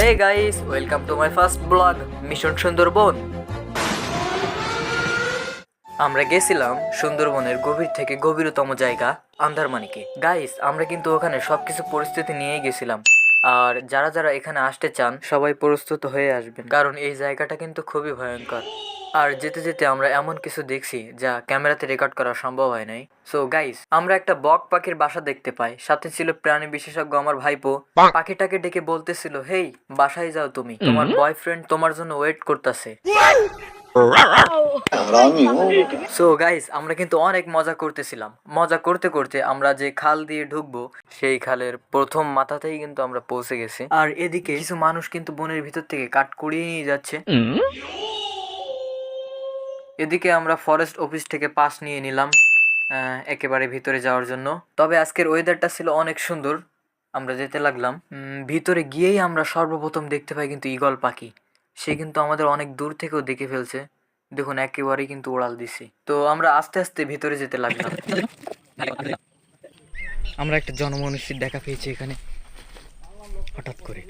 Hey guys welcome to my first blog mission Sundarban আমরা গেছিলাম সুন্দরবনের গভীর থেকে গভীরতম জায়গা আন্দারমানিকে। গাইস আমরা কিন্তু ওখানে সবকিছু পরিস্থিতি নিয়েই গেছিলাম। আর যারা যারা এখানে আসতে চান, সবাই প্রস্তুত হয়ে আসবেন। কারণ এই জায়গাটা কিন্তু খুবই ভয়ঙ্কর। আর যেতে যেতে আমরা এমন কিছু দেখছি যা ক্যামেরাতে রেকর্ড করা সম্ভব হয় নাই। সো গাইস আমরা একটা বক পাখির বাসা দেখতে পাই। সাথে ছিল প্রাণী বিশেষজ্ঞ আমার ভাইপো। পাখিটাকে ডেকে বলতেছিল হেই বাসায় যাও তুমি। তোমার বয়ফ্রেন্ড তোমার জন্য ওয়েট করতেছে। সো গাইস আমরা কিন্তু অনেক মজা করতেছিলাম। মজা করতে করতে আমরা যে খাল দিয়ে ঢুকবো সেই খালের প্রথম মাথাতেই কিন্তু আমরা পৌঁছে গেছি। আর এদিকে কিছু মানুষ কিন্তু বনের ভিতর থেকে কাঠ কুড়িয়ে নিয়ে যাচ্ছে। এদিকে আমরা ফরেস্ট অফিস থেকে পাস নিয়ে নিলাম একেবারে ভিতরে যাওয়ার জন্য। তবে আজকের ওয়েদারটা ছিল অনেক সুন্দর, আমরা যেতে লাগলাম। ভিতরে গিয়েই আমরা সর্বপ্রথম দেখতে পাই কিন্তু ঈগল পাখি। সে কিন্তু আমাদের অনেক দূর থেকেও দেখে ফেলছে। দেখুন, একেবারেই কিন্তু ওড়াল দিছি। তো আমরা আস্তে আস্তে ভিতরে যেতে লাগলাম। আমরা একটা জনমনুষ্যের দেখা পেয়েছি এখানে। হঠাৎ করে।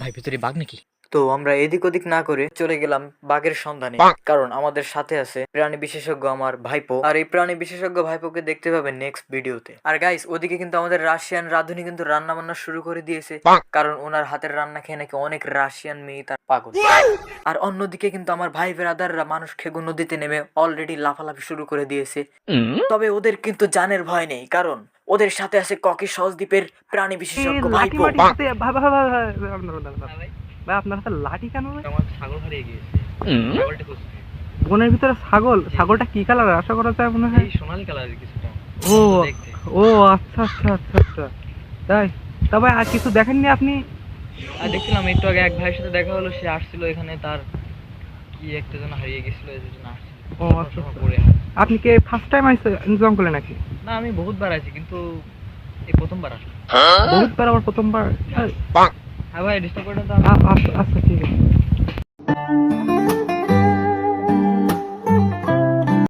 ভাই, ভিতরে বাঘ নাকি? তো আমরা এদিক ওদিক না করে চলে গেলাম বাঘের সন্ধানে কারণ আমাদের সাথে আছে প্রাণী বিশেষজ্ঞ আমার ভাইপো আর এই প্রাণী বিশেষজ্ঞ ভাইপোকে দেখতে পাবেন নেক্সট ভিডিওতে আর গাইস ওদিকে কিন্তু আমাদের রাশিয়ান রাঁধুনি কিন্তু রান্না বান্না শুরু করে দিয়েছে কারণ ওনার হাতের রান্না খেয়ে নাকি অনেক রাশিয়ান মেয়ে তার পাগল আর অন্যদিকে কিন্তু আমার ভাই বেরাদাররা মানুষ খেগু নদীতে নেমে অলরেডি লাফালাফি শুরু করে দিয়েছে তবে ওদের কিন্তু জানের ভয় নেই কারণ ওদের সাথে আছে ককি সহজদ্বীপের প্রাণী বিশেষজ্ঞ ভাইপো ভাই, ভাই, ভাই, ভাই, ভাই, আপনার। ভাই, হাতে লাঠি কেন ভাই? আমার ছাগল হারিয়ে গিয়েছে। ছাগলটা খুঁজছে বনের ভিতরে ছাগল। ছাগলটা কি কালার আশা করা যায় মনে হয়। সোনালী কালারের কিছুটা। ও ও আচ্ছা আচ্ছা আচ্ছা আচ্ছা। তাই তবে আর কিছু দেখেননি আপনি? আর দেখছিলাম একটু আগে এক ভাইয়ের সাথে দেখা হলো সে আসছিল এখানে তার কি একটা যেন হারিয়ে গেছিল এই জন্য ও আচ্ছা আচ্ছা। পড়ে আপনি কি ফার্স্ট টাইম আইসে জঙ্গলে নাকি? না আমি বহুতবার আছি কিন্তু এই প্রথমবার আসলাম। বহুতবার আবার প্রথমবার? এই, হ্যাঁ ভাই ডিস্টার্ব করে তো